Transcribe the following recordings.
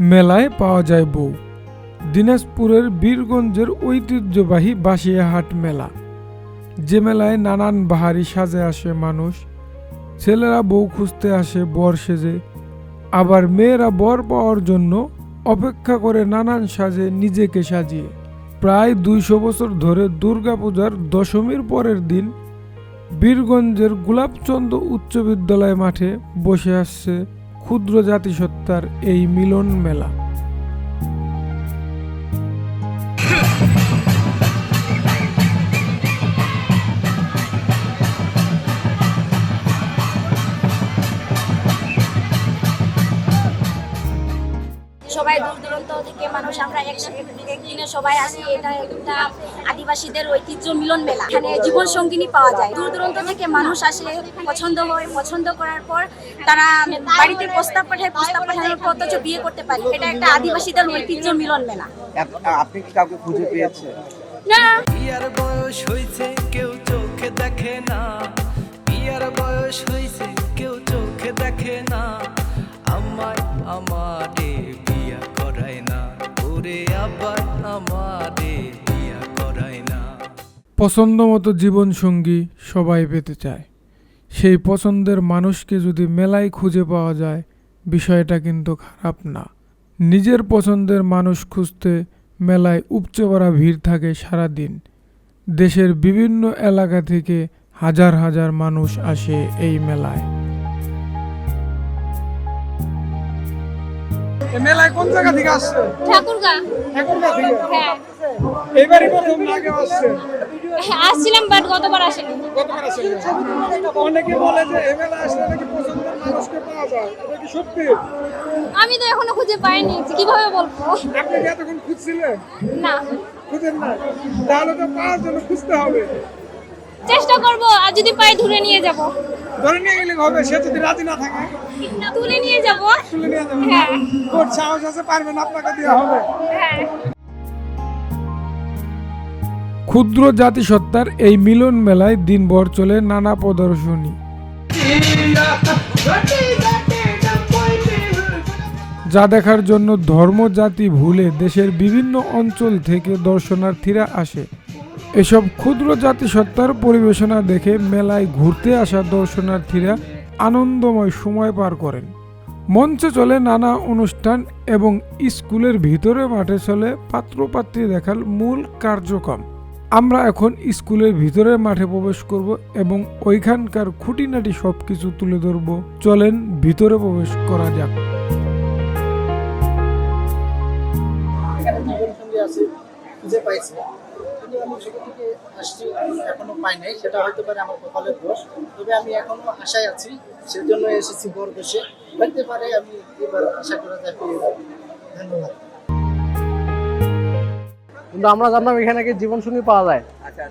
মেলায় পাওয়া যায় বউ। দিনাজপুরের বীরগঞ্জের ঐতিহ্যবাহী বাসিয়াহাট মেলা। যে মেলায় নানান বাহারি সাজে আসে মানুষ, ছেলেরা বউ খুঁজতে আসে বর সেজে। আবার মেয়েরা বর পাওয়ার জন্য অপেক্ষা করে নানান সাজে নিজেকে সাজিয়ে। প্রায় দুইশো বছর ধরে দুর্গাপূজার দশমীর পরের দিন বীরগঞ্জের গোলাপচন্দ্র উচ্চ বিদ্যালয় মাঠে বসে আসছে ক্ষুদ্র জাতিসত্তার এই মিলন মেলা সবাই দূর দূরান্ত থেকে মানুষ আমরা এক- একদিনে সবাই আসি। এটা একটা আদিবাসীদের ঐতিহ্য মিলন মেলা। এখানে জীবন সঙ্গিনী পাওয়া যায়। দূর দূরান্ত থেকে মানুষ আসে পছন্দ হয়। পছন্দ করার পর তারা বাড়িতে প্রস্তাব পাঠায়। প্রস্তাব পাঠানোর পর অথচ বিয়ে করতে পারে। এটা একটা আদিবাসীদের ঐতিহ্য মিলন মেলা। আপনি কি কাউকে খুঁজে পেয়েছেন না। বিয়ার বয়স হইছে কেউ চোখে দেখে না। বিয়ার বয়স হইছে কেউ চোখে দেখে না। আমায় আমারে পছন্দ মতো জীবনসঙ্গী সবাই পেতে চায়। সেই পছন্দের মানুষকে যদি মেলায় খুঁজে পাওয়া যায় বিষয়টা কিন্তু খারাপ না। নিজের পছন্দের মানুষ খুঁজতে মেলায় উপচে পড়া ভিড় থাকে সারা দিন দেশের বিভিন্ন এলাকা থেকে হাজার হাজার মানুষ আসে এই মেলায়। মেলায় কোন জায়গা থেকে আসছে? ঠাকুরগা। ঠাকুরগাঁ থেকে? হ্যাঁ। এইবারই প্রথম আগে আসছে। আসছিলাম বাট গতবার আসেনি। গতবার অনেকে বলে যে এই আসলে নাকি পছন্দের মানুষকে পাওয়া যায় এটা কি সত্যি? আমি তো এখনও খুঁজে পাইনি কীভাবে বলব? আপনি কি এতক্ষণ খুঁজছিলেন? না। খুঁজেন না। তাহলে তো পাওয়ার জন্য খুঁজতে হবে। চেষ্টা করব আর যদি পাই ধরে নিয়ে যাব। ধরে নিয়ে গেলে হবে সে যদি রাজি না থাকে তুলে নিয়ে যাব। তুলে নিয়ে যাবে হ্যাঁ। ওর সাহস আছে পারবেন আপনাকে দেওয়া হবে। হ্যাঁ। ক্ষুদ্র জাতিসত্তার এই মিলন মেলায় দিনভর চলে নানা প্রদর্শনী। যা দেখার জন্য ধর্ম জাতি ভুলে দেশের বিভিন্ন অঞ্চল থেকে দর্শনার্থীরা আসে। এসব ক্ষুদ্র জাতিসত্তার পরিবেশনা দেখে মেলায় ঘুরতে আসা দর্শনার্থীরা আনন্দময় সময় পার করেন। মঞ্চে চলে নানা অনুষ্ঠান এবং স্কুলের ভিতরে মাঠে চলে পাত্রপাত্রী দেখার মূল কার্যক্রম। আমরা এখন স্কুলের ভিতরে মাঠে প্রবেশ করব এবং ওইখানকার খুঁটিনাটি সব কিছু তুলে ধরব। চলেন ভিতরে প্রবেশ করা যাক। আমি এখনও আশায় আছি সেজন্য এসেছি বড় দেশে হইতে পারে আমি এবার আশা করা যায় ধন্যবাদ। কিন্তু আমরা জানতাম এখানে নাকি জীবন সঙ্গী পাওয়া যায়।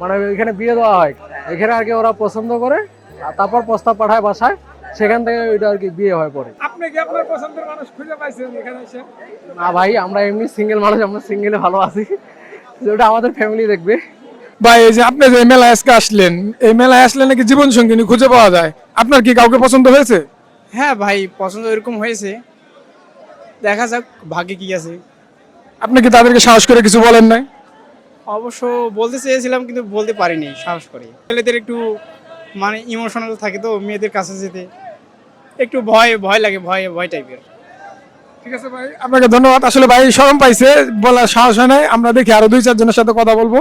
মানে এখানে বিয়ে দেওয়া হয়। এখানে আর কি ওরা পছন্দ করে আর তারপর প্রস্তাব পাঠায় বাসায় সেখান থেকে ওইটা আর কি বিয়ে হয় পরে। আপনি কি আপনার পছন্দের মানুষ খুঁজে পাইছেন এখানে এসে? না ভাই আমরা এমনি সিঙ্গেল মানুষ আমরা সিঙ্গেলে ভালো আছি ওটা আমাদের ফ্যামিলি দেখবে। ভাই এই যে আপনি যে মেলায় আজকে আসলেন এই মেলায় আসলে নাকি জীবন সঙ্গিনী খুঁজে পাওয়া যায়? আপনার কি কাউকে পছন্দ হয়েছে? হ্যাঁ ভাই পছন্দ এরকম হয়েছে। দেখা যাক ভাগ্যে কি আছে। আপনি কি তাদেরকে সাহস করে কিছু বলেন নাই? অবশ্য বলতে চেয়েছিলাম, কিন্তু বলতে পারিনি, সাহস করে। ছেলেদের একটু মানে ইমোশনাল থাকে তো, মেয়েদের কাছে যেতে। একটু ভয় ভয় লাগে, ভয় ভয় টাইপের ঠিক আছে ভাই, আপনাকে ধন্যবাদ। আসলে ভাই শরম পাইছে, বলার সাহস হয় নাই। আমরা দেখি আরও দুই, চারজনের সাথে কথা বলব।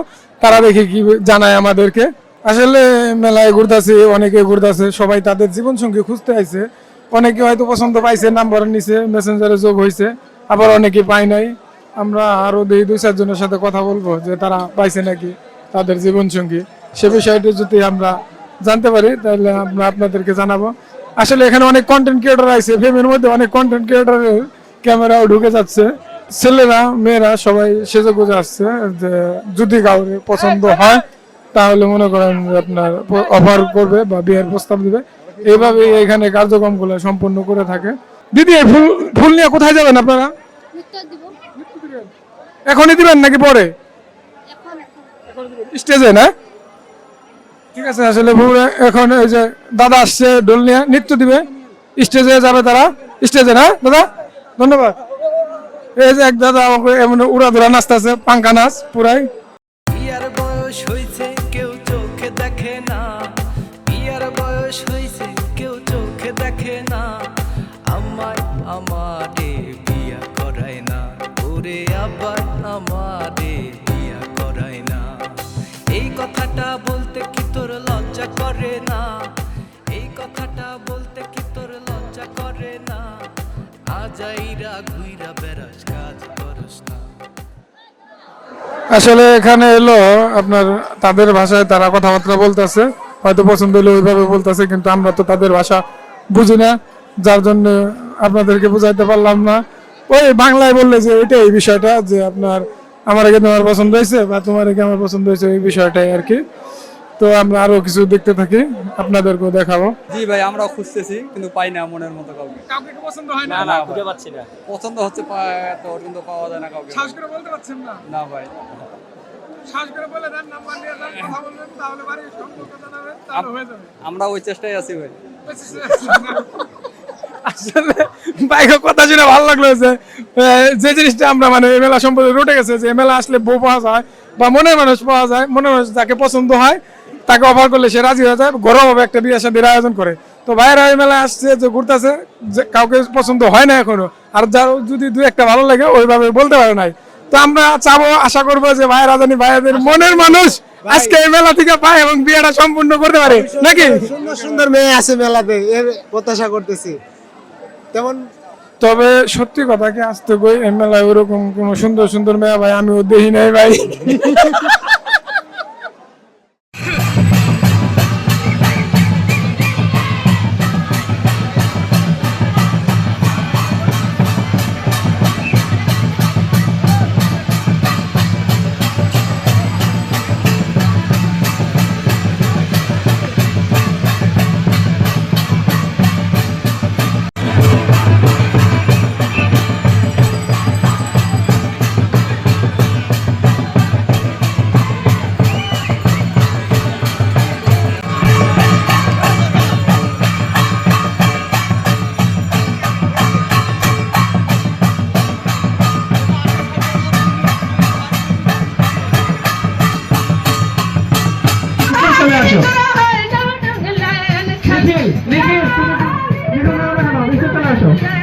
তারা দেখি কি জানায় আমাদেরকে। আসলে মেলায় ঘুরতেছে, অনেকে ঘুরতেছে, সবাই তাদের জীবন সঙ্গী খুঁজতে আইছে। অনেকে হয়তো পছন্দ পাইছে, নাম্বার নিছে মেসেঞ্জারে যোগ হয়েছে আবার অনেকে পায় নাই। আমরা আরও দুই দুই, চারজনের সাথে কথা বলব যে তারা পাইছে নাকি তাদের জীবন সঙ্গী সে বিষয়টি যদি আমরা জানতে পারি, তাহলে আমরা আপনাদেরকে জানাব। আসলে এখানে অনেক কন্টেন্ট ক্রিয়েটার আছে ফেমের মধ্যে অনেক কন্টেন্ট ক্রিয়েটরের ক্যামেরাও ঢুকে যাচ্ছে। ছেলেরা, মেয়েরা সবাই সেজে গুজে আসছে যে যদি কাউরে পছন্দ হয়, তাহলে মনে করেন আপনার অফার করবে বা বিয়ের প্রস্তাব দিবে। এইভাবে এখানে কার্যক্রমগুলো সম্পন্ন করে থাকে। দিদি ফুল ফুল নিয়ে কোথায় যাবেন আপনারা? এখনই দিবেন নাকি পরে? স্টেজে না? ঠিক আছে আসলে এখন এই যে দাদা আসছে ঢোল নিয়ে নৃত্য দিবে। স্টেজে যাবে তারা? স্টেজে না দাদা? ধন্যবাদ। এই যে এক দাদা আমাকে এমন উড়াধুরা নাচতেছে পাঙ্কা নাচ পুরাই। বয়স হইছে আবার বিয়া করায় না। এই কথাটা বলতে কি তোর লজ্জা করে না? এই কথাটা বলতে কি তোর লজ্জা করে না? আজাইরা ঘুইরা কাজ করস না। আসলে এখানে এলো আপনার, তাদের ভাষায় তারা কথাবার্তা বলতেছে। হয়তো পছন্দ হলে ওইভাবে বলতেছে, কিন্তু আমরা তো তাদের ভাষা বুঝি না। যার জন্য আপনাদেরকে বুঝাইতে পারলাম না। ওই বাংলায় বললে যে ওইটাই এই বিষয়টা যে আপনার আমার একে তোমার পছন্দ হয়েছে বা তোমার একে আমার পছন্দ হয়েছে এই বিষয়টাই আর কি। তো আমরা আরও কিছু দেখতে থাকি আপনাদেরকেও দেখাবো। জি ভাই আমরাও খুঁজতেছি কিন্তু পাই না মনের মতো কাউকে। কাউকে কি পছন্দ হয় না? না খুঁজে পাচ্ছি না। পছন্দ হচ্ছে তো কিন্তু পাওয়া যায় না কাউকে। সাহস করে বলতে পারছেন না? না ভাই। সাহস করে বলে দেন নাম্বার নিয়ে দেন কথা বলবেন তাহলে বাড়ির সম্পর্ক জানাবেন তাহলে হয়ে যাবে। আমরা ওই চেষ্টায় আছি ভাই। আসলে বাইকের কথা শুনে ভালো লাগল যে যে জিনিসটা আমরা মানে মেলা সম্পর্কে রটে গেছে যে মেলা আসলে বউ পাওয়া যায় বা মনের মানুষ পাওয়া যায় মনের মানুষ যাকে পছন্দ হয় তাকে অফার করলে সে রাজি হয়ে যায় ঘরোয়াভাবে একটা বিয়ে শাদির আয়োজন করে। তো বাইরে এই মেলায় আসছে যে ঘুরতেছে যে কাউকে পছন্দ হয় না এখনও। আর যার যদি দু একটা ভালো লাগে ওইভাবে বলতে পারে নাই। তো আমরা চাবো আশা করব যে ভাই রাজানি ভাইয়াদের মনের মানুষ আজকে এই মেলা থেকে পায় এবং বিয়েটা সম্পূর্ণ করতে পারে। নাকি? সুন্দর সুন্দর মেয়ে আছে মেলাতে এর প্রত্যাশা করতেছি। তেমন তবে সত্যি কথা কি আসতে কই মেলায় ওরকম কোনো সুন্দর সুন্দর মেয়ে ভাই আমিও দেখি নাই ভাই। চলে আসো নিখিল নিখিল তুমি চলে আসো